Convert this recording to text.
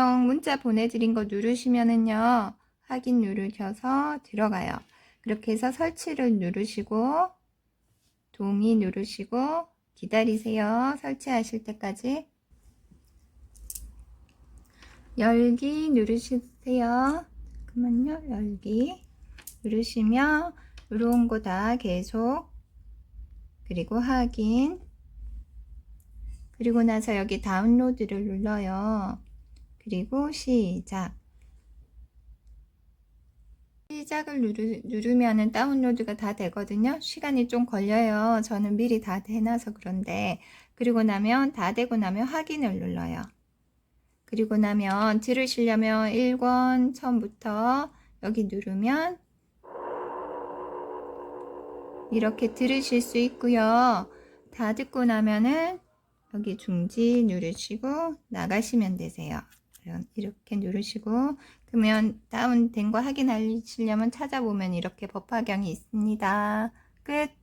문자 보내드린 거 누르시면은요. 확인 누르셔서 들어가요. 그렇게 해서 설치를 누르시고 동의 누르시고 기다리세요. 설치하실 때까지. 열기 누르시세요. 잠깐만요. 열기 누르시면 들어온 거 다 계속 그리고 확인 그리고 나서 여기 다운로드를 눌러요. 그리고 시작 시작을 누르, 누르면은 다운로드가 다 되거든요. 시간이 좀 걸려요. 저는 미리 다 해놔서 그런데 그리고 나면 다 되고 나면 확인을 눌러요. 그리고 나면 들으시려면 1권 처음부터 여기 누르면 이렇게 들으실 수 있고요. 다 듣고 나면은 여기 중지 누르시고 나가시면 되세요. 이런- 이렇게 누르시고 그러면 다운된 거 확인하시려면 찾아보면 이렇게 법화경이 있습니다. 끝.